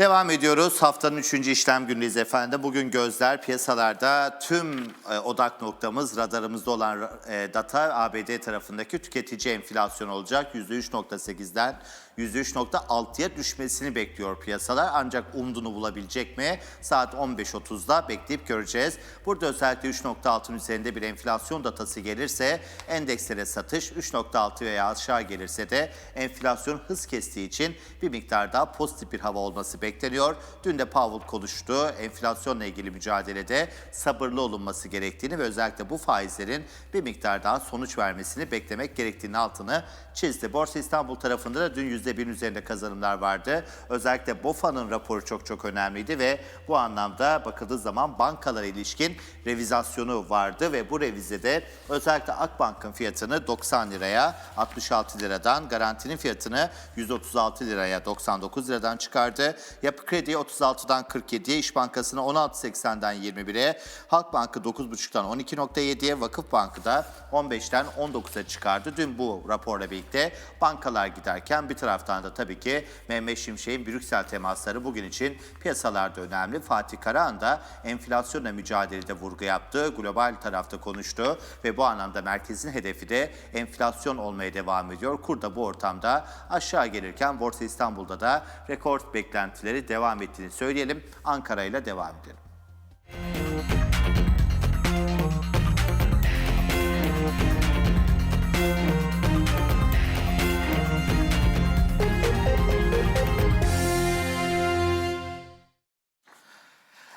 Devam ediyoruz. Haftanın 3. işlem günündeyiz efendim. Bugün gözler piyasalarda tüm e, odak noktamız radarımızda olan e, data ABD tarafındaki tüketici enflasyonu olacak. %3.8'den %3.6'ya düşmesini bekliyor piyasalar. Ancak umduğunu bulabilecek mi? Saat 15.30'da bekleyip göreceğiz. Burada özellikle 3.6'ın üzerinde bir enflasyon datası gelirse endekslere satış 3.6 veya aşağı gelirse de enflasyon hız kestiği için bir miktar daha pozitif bir hava olması bekleniyor. Dün de Powell konuştu. Enflasyonla ilgili mücadelede sabırlı olunması gerektiğini ve özellikle bu faizlerin bir miktar daha sonuç vermesini beklemek gerektiğini altını çizdi. Borsa İstanbul tarafında da dün %1'in üzerinde kazanımlar vardı. Özellikle BOFA'nın raporu çok çok önemliydi ve bu anlamda bakıldığı zaman bankalara ilişkin revizasyonu vardı ve bu revizede özellikle Akbank'ın fiyatını 90 liraya 66 liradan garantinin fiyatını 136 liraya 99 liradan çıkardı. Yapı Kredi'yi 36'dan 47'ye, İş Bankası'nı 16.80'den 21'e, Halkbank'ı 9.5'tan 12.7'ye, Vakıf Bank'ı da 15'ten 19'a çıkardı. Dün bu raporla birlikte bankalar giderken bir taraftan da tabii ki Mehmet Şimşek'in Brüksel temasları bugün için piyasalarda önemli. Fatih Karahan da enflasyonla mücadelede vurgu yaptı. Global tarafta konuştu ve bu anlamda merkezin hedefi de enflasyon olmaya devam ediyor. Kur da bu ortamda aşağı gelirken Borsa İstanbul'da da rekor beklentileri devam ettiğini söyleyelim. Ankara ile devam edelim.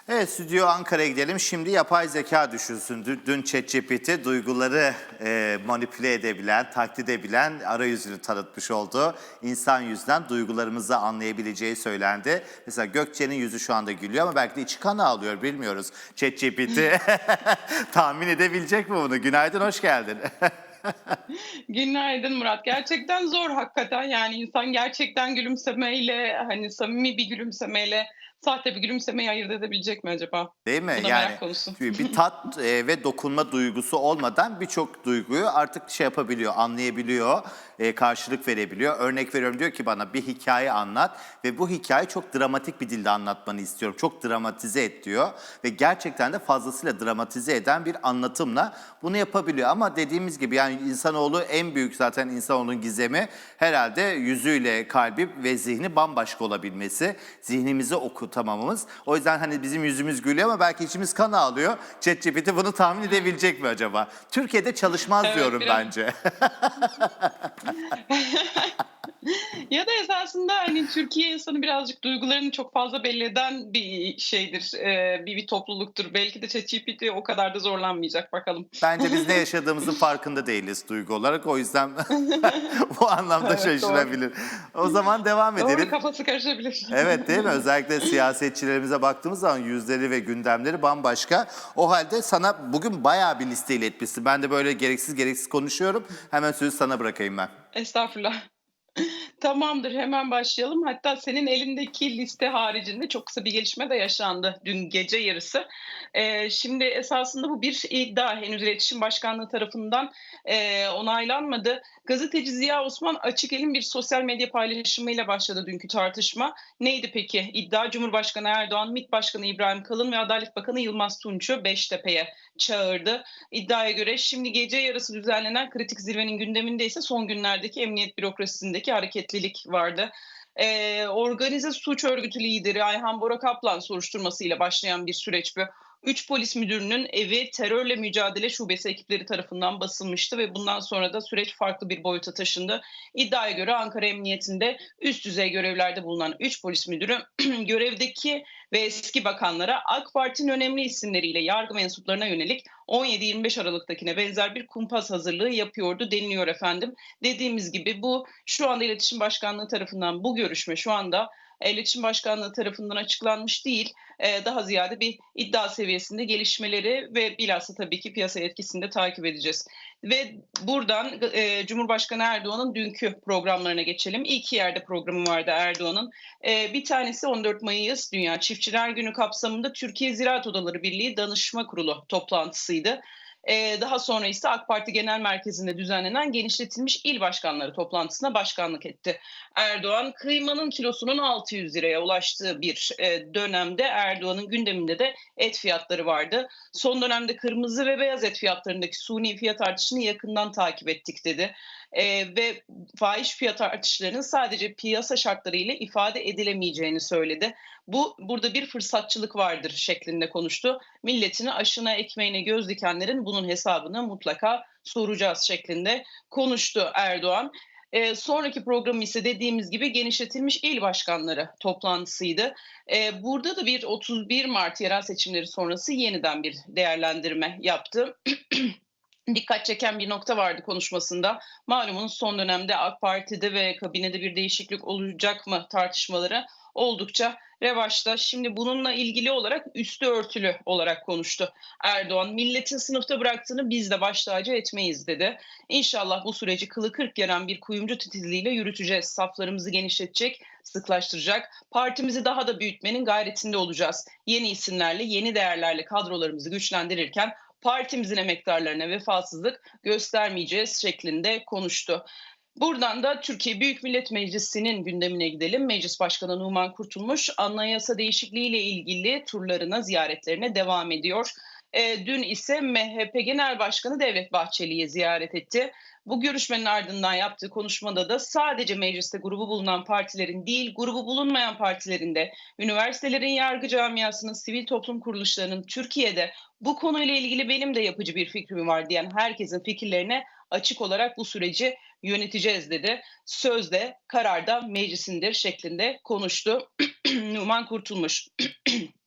Evet stüdyo Ankara'ya gidelim. Şimdi yapay zeka düşünsün. Dün- Dün ChatGPT duyguları e, manipüle edebilen, taklit edebilen arayüzünü tanıtmış oldu. İnsan yüzünden duygularımızı anlayabileceği söylendi. Mesela Gökçe'nin yüzü şu anda gülüyor ama belki de içi kan ağlıyor bilmiyoruz. ChatGPT tahmin edebilecek mi bunu? Günaydın, hoş geldin. Günaydın Murat. Gerçekten zor hakikaten. Yani insan gerçekten gülümsemeyle hani samimi bir gülümsemeyle sahte bir gülümsemeyi ayırt edebilecek mi acaba? Değil mi? Bu da yani merak konusu. bir tat e, ve dokunma duygusu olmadan birçok duyguyu artık şey yapabiliyor, anlayabiliyor, e, karşılık verebiliyor. Örnek veriyorum diyor ki bana bir hikaye anlat ve bu hikayeyi çok dramatik bir dilde anlatmanı istiyorum. Çok dramatize et diyor ve gerçekten de fazlasıyla dramatize eden bir anlatımla bunu yapabiliyor. Ama dediğimiz gibi yani insanoğlu en büyük zaten insanoğlunun gizemi herhalde yüzüyle kalbi ve zihni bambaşka olabilmesi. Zihnimizi okutamamamız. O yüzden hani bizim yüzümüz gülüyor ama belki içimiz kan ağlıyor. ChatGPT bunu tahmin edebilecek mi acaba? Türkiye'de çalışmaz Evet, diyorum biraz- bence. Ya da esasında hani Türkiye insanı birazcık duygularını çok fazla belli eden bir şeydir, e, bir, bir topluluktur. Belki de ChatGPT o kadar da zorlanmayacak bakalım. Bence biz ne yaşadığımızın farkında değiliz duygu olarak. O yüzden bu anlamda Evet, doğru. şaşırabilir. O zaman devam Doğru edelim. kafası karışabilir. Evet değil mi? Özellikle siyasetçilerimize baktığımız zaman yüzleri ve gündemleri bambaşka. O halde sana bugün bayağı bir liste iletmişsin. Ben de böyle gereksiz gereksiz konuşuyorum. Hemen sözü sana bırakayım ben. Estağfurullah. Tamamdır hemen başlayalım. Hatta senin elindeki liste haricinde çok kısa bir gelişme de yaşandı dün gece yarısı. Ee, şimdi esasında bu bir iddia henüz iletişim başkanlığı tarafından e, onaylanmadı. Gazeteci Ziya Osman Açıkel'in bir sosyal medya paylaşımıyla başladı dünkü tartışma. Neydi peki? İddia Cumhurbaşkanı Erdoğan, MİT Başkanı İbrahim Kalın ve Adalet Bakanı Yılmaz Tunç'u Beştepe'ye çağırdı. İddiaya göre şimdi gece yarısı düzenlenen kritik zirvenin gündeminde ise son günlerdeki emniyet bürokrasisindeki hareketlilik vardı. Ee, organize suç örgütü lideri Ayhan Bora Kaplan soruşturmasıyla başlayan bir süreç bu. Üç polis müdürünün evi terörle mücadele şubesi ekipleri tarafından basılmıştı ve bundan sonra da süreç farklı bir boyuta taşındı. İddiaya göre Ankara Emniyetinde üst düzey görevlerde bulunan 3 polis müdürü görevdeki ve eski bakanlara AK Parti'nin önemli isimleriyle yargı mensuplarına yönelik 17-25 Aralık'takine benzer bir kumpas hazırlığı yapıyordu deniliyor efendim. Dediğimiz gibi bu şu anda İletişim Başkanlığı tarafından bu görüşme şu anda İletişim Başkanlığı tarafından açıklanmış değil. Ee, Daha ziyade bir iddia seviyesinde gelişmeleri ve bilhassa tabii ki piyasa etkisini de takip edeceğiz. Ve buradan e, Cumhurbaşkanı Erdoğan'ın dünkü programlarına geçelim. İki yerde programı vardı Erdoğan'ın. E, bir tanesi 14 Mayıs Dünya Çiftçiler Günü kapsamında Türkiye Ziraat Odaları Birliği Danışma Kurulu toplantısıydı. Ee, daha sonra ise AK Parti Genel Merkezi'nde düzenlenen genişletilmiş il başkanları toplantısına başkanlık etti. Erdoğan kıymanın kilosunun 600 liraya ulaştığı bir e, dönemde Erdoğan'ın gündeminde de et fiyatları vardı. Son dönemde kırmızı ve beyaz et fiyatlarındaki suni fiyat artışını yakından takip ettik dedi. Ee, ve fahiş fiyat artışlarının sadece piyasa şartları ile ifade edilemeyeceğini söyledi. Bu burada bir fırsatçılık vardır şeklinde konuştu. Milletine aşına ekmeğine göz dikenlerin bunun hesabını mutlaka soracağız şeklinde konuştu Erdoğan. Ee, sonraki program ise dediğimiz gibi genişletilmiş il başkanları toplantısıydı. Ee, burada da bir 31 Mart yerel seçimleri sonrası yeniden bir değerlendirme yaptı. Dikkat çeken bir nokta vardı konuşmasında. Malumunuz son dönemde AK Parti'de ve kabinede bir değişiklik olacak mı tartışmaları oldukça revaçta. Şimdi bununla ilgili olarak üstü örtülü olarak konuştu. Erdoğan milletin sınıfta bıraktığını biz de baş tacı etmeyiz dedi. İnşallah bu süreci kılı kırk gelen bir kuyumcu titizliğiyle yürüteceğiz. Saflarımızı genişletecek, sıklaştıracak. Partimizi daha da büyütmenin gayretinde olacağız. Yeni isimlerle, yeni değerlerle kadrolarımızı güçlendirirken partimizin emektarlarına vefasızlık göstermeyeceğiz şeklinde konuştu. Buradan da Türkiye Büyük Millet Meclisi'nin gündemine gidelim. Meclis Başkanı Numan Kurtulmuş anayasa değişikliği ile ilgili turlarına, ziyaretlerine devam ediyor. E, dün ise MHP Genel Başkanı Devlet Bahçeli'yi ziyaret etti. Bu görüşmenin ardından yaptığı konuşmada da sadece mecliste grubu bulunan partilerin değil, grubu bulunmayan partilerin de, üniversitelerin, yargı camiasının, sivil toplum kuruluşlarının Türkiye'de bu konuyla ilgili benim de yapıcı bir fikrim var diyen herkesin fikirlerine açık olarak bu süreci yöneteceğiz dedi. Sözde kararda meclisindir şeklinde konuştu. Numan Kurtulmuş.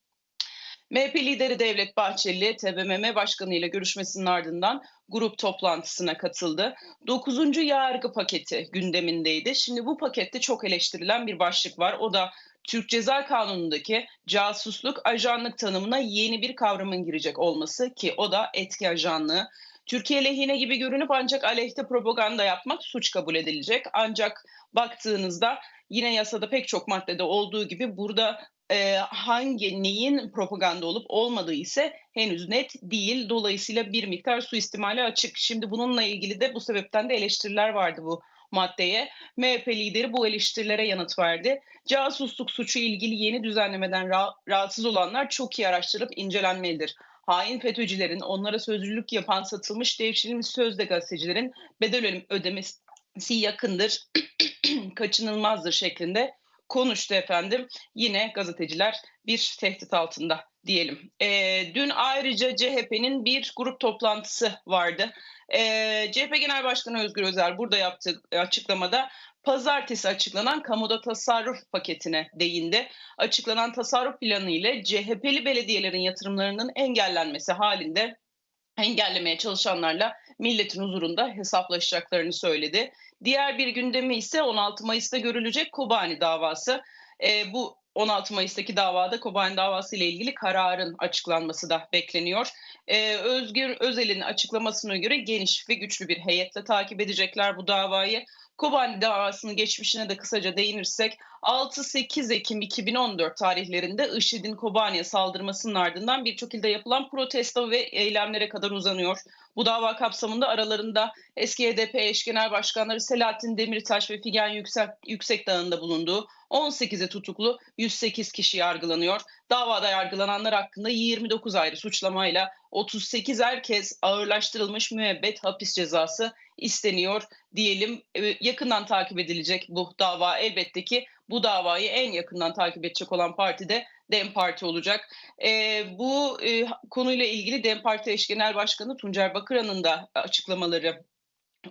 MHP lideri Devlet Bahçeli, TBMM Başkanı ile görüşmesinin ardından grup toplantısına katıldı. 9. yargı paketi gündemindeydi. Şimdi bu pakette çok eleştirilen bir başlık var. O da Türk Ceza Kanunu'ndaki casusluk, ajanlık tanımına yeni bir kavramın girecek olması ki o da etki ajanlığı. Türkiye lehine gibi görünüp ancak aleyhte propaganda yapmak suç kabul edilecek. Ancak baktığınızda yine yasada pek çok maddede olduğu gibi burada e, hangi neyin propaganda olup olmadığı ise henüz net değil. Dolayısıyla bir miktar suistimale açık. Şimdi bununla ilgili de bu sebepten de eleştiriler vardı bu maddeye. MHP lideri bu eleştirilere yanıt verdi. Casusluk suçu ilgili yeni düzenlemeden ra- rahatsız olanlar çok iyi araştırıp incelenmelidir. Hain FETÖ'cülerin, onlara sözlülük yapan satılmış devşirilmiş sözde gazetecilerin bedel ödemesi yakındır, kaçınılmazdır şeklinde konuştu efendim. Yine gazeteciler bir tehdit altında diyelim. E, dün ayrıca CHP'nin bir grup toplantısı vardı. E, CHP Genel Başkanı Özgür Özel burada yaptığı açıklamada pazartesi açıklanan kamuda tasarruf paketine değindi. Açıklanan tasarruf planı ile CHP'li belediyelerin yatırımlarının engellenmesi halinde engellemeye çalışanlarla milletin huzurunda hesaplaşacaklarını söyledi. Diğer bir gündemi ise 16 Mayıs'ta görülecek Kobani davası. E, bu 16 Mayıs'taki davada Kobani davası ile ilgili kararın açıklanması da bekleniyor. Ee, Özgür Özel'in açıklamasına göre geniş ve güçlü bir heyetle takip edecekler bu davayı. Kobani davasının geçmişine de kısaca değinirsek 6-8 Ekim 2014 tarihlerinde IŞİD'in Kobani'ye saldırmasının ardından birçok ilde yapılan protesto ve eylemlere kadar uzanıyor. Bu dava kapsamında aralarında eski HDP eş genel başkanları Selahattin Demirtaş ve Figen Yüksek, Yüksekdağ'ın bulunduğu 18'e tutuklu 108 kişi yargılanıyor. Davada yargılananlar hakkında 29 ayrı suçlamayla 38 herkes ağırlaştırılmış müebbet hapis cezası isteniyor diyelim. Yakından takip edilecek bu dava elbette ki bu davayı en yakından takip edecek olan parti de DEM Parti olacak. E, bu e, konuyla ilgili DEM Parti eş genel başkanı Tuncer Bakıran'ın da açıklamaları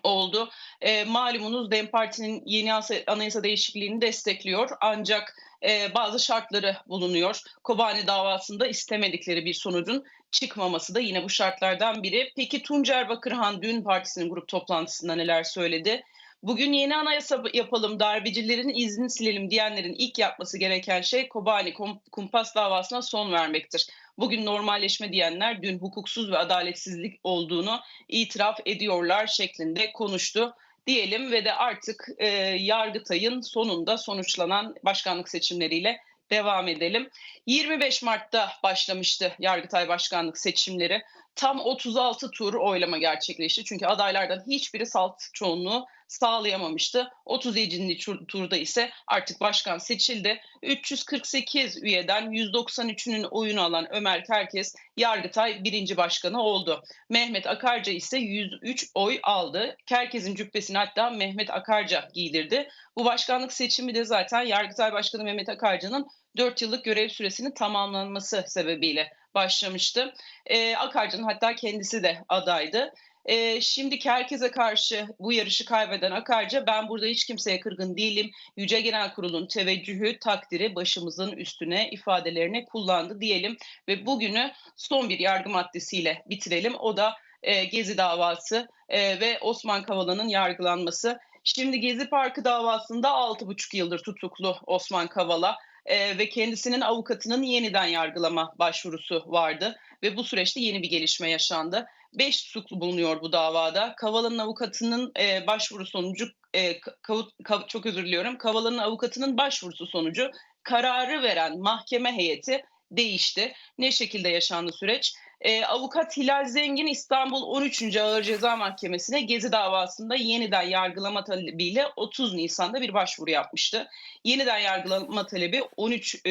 oldu. E, malumunuz DEM Parti'nin yeni anayasa değişikliğini destekliyor ancak e, bazı şartları bulunuyor. Kobani davasında istemedikleri bir sonucun çıkmaması da yine bu şartlardan biri. Peki Tuncer Bakırhan dün partisinin grup toplantısında neler söyledi? Bugün yeni anayasa yapalım, darbecilerin izni silelim diyenlerin ilk yapması gereken şey Kobani kumpas davasına son vermektir. Bugün normalleşme diyenler dün hukuksuz ve adaletsizlik olduğunu itiraf ediyorlar şeklinde konuştu diyelim ve de artık e, Yargıtay'ın sonunda sonuçlanan başkanlık seçimleriyle devam edelim. 25 Mart'ta başlamıştı Yargıtay Başkanlık seçimleri. Tam 36 tur oylama gerçekleşti. Çünkü adaylardan hiçbiri salt çoğunluğu sağlayamamıştı. 37. tur- turda ise artık başkan seçildi. 348 üyeden 193'ünün oyunu alan Ömer Kerkez Yargıtay birinci başkanı oldu. Mehmet Akarca ise 103 oy aldı. Kerkez'in cübbesini hatta Mehmet Akarca giydirdi. Bu başkanlık seçimi de zaten Yargıtay Başkanı Mehmet Akarca'nın 4 yıllık görev süresinin tamamlanması sebebiyle başlamıştı. Ee, Akarca'nın hatta kendisi de adaydı. Ee, şimdiki herkese karşı bu yarışı kaybeden Akarca ben burada hiç kimseye kırgın değilim. Yüce Genel Kurul'un teveccühü, takdiri başımızın üstüne ifadelerini kullandı diyelim. Ve bugünü son bir yargı maddesiyle bitirelim. O da e, Gezi davası e, ve Osman Kavala'nın yargılanması. Şimdi Gezi Parkı davasında 6,5 yıldır tutuklu Osman Kavala e, ve kendisinin avukatının yeniden yargılama başvurusu vardı ve bu süreçte yeni bir gelişme yaşandı. 5 tutuklu bulunuyor bu davada. Kavala'nın avukatının e, başvuru sonucu e, Kav- Kav- çok özür diliyorum. Kavala'nın avukatının başvurusu sonucu kararı veren mahkeme heyeti değişti. Ne şekilde yaşandı süreç? Ee, avukat Hilal Zengin İstanbul 13. Ağır Ceza Mahkemesi'ne Gezi davasında yeniden yargılama talebiyle 30 Nisan'da bir başvuru yapmıştı. Yeniden yargılama talebi 13.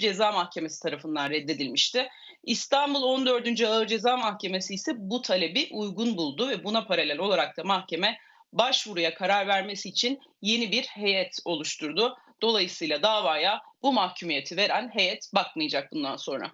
Ceza Mahkemesi tarafından reddedilmişti. İstanbul 14. Ağır Ceza Mahkemesi ise bu talebi uygun buldu ve buna paralel olarak da mahkeme başvuruya karar vermesi için yeni bir heyet oluşturdu. Dolayısıyla davaya bu mahkumiyeti veren heyet bakmayacak bundan sonra.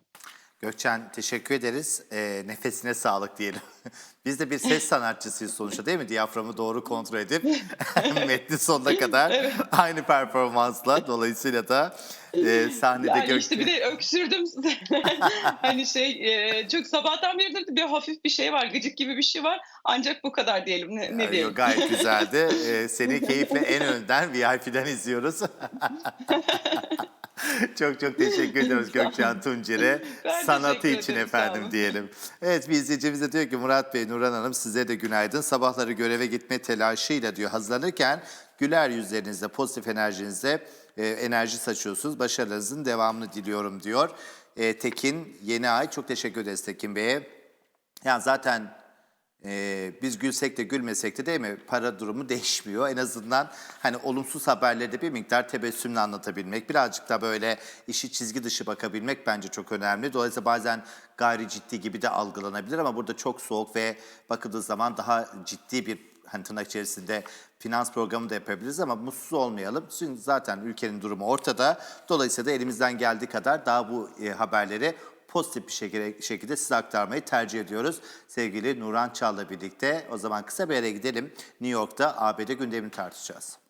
Gökçen teşekkür ederiz. Ee, nefesine sağlık diyelim. Biz de bir ses sanatçısıyız sonuçta değil mi? Diyaframı doğru kontrol edip metni sonuna kadar aynı performansla. Dolayısıyla da e, sahnede Yani Gök... işte bir de öksürdüm hani şey e, çok sabahtan beridir bir hafif bir şey var, gıcık gibi bir şey var. Ancak bu kadar diyelim. Ne, ne diyelim? Gayet güzeldi. Ee, seni keyifle en önden VIP'den izliyoruz. çok çok teşekkür ediyoruz Gökçen Tuncer'e. Sanatı için ederim, efendim diyelim. Evet bir izleyicimiz de diyor ki Murat Bey, Nurhan Hanım size de günaydın. Sabahları göreve gitme telaşıyla diyor hazırlanırken güler yüzlerinizle, pozitif enerjinizle e, enerji saçıyorsunuz. Başarılarınızın devamını diliyorum diyor. E, Tekin Yeni Ay çok teşekkür ederiz Tekin Bey'e. Yani zaten ee, biz gülsek de gülmesek de değil mi? Para durumu değişmiyor. En azından hani olumsuz haberleri de bir miktar tebessümle anlatabilmek, birazcık da böyle işi çizgi dışı bakabilmek bence çok önemli. Dolayısıyla bazen gayri ciddi gibi de algılanabilir ama burada çok soğuk ve bakıldığı zaman daha ciddi bir hani tırnak içerisinde finans programı da yapabiliriz ama mutsuz olmayalım. Çünkü zaten ülkenin durumu ortada. Dolayısıyla da elimizden geldiği kadar daha bu e, haberleri pozitif bir şekilde, şekilde size aktarmayı tercih ediyoruz. Sevgili Nuran Çal'la birlikte o zaman kısa bir yere gidelim. New York'ta ABD gündemini tartışacağız.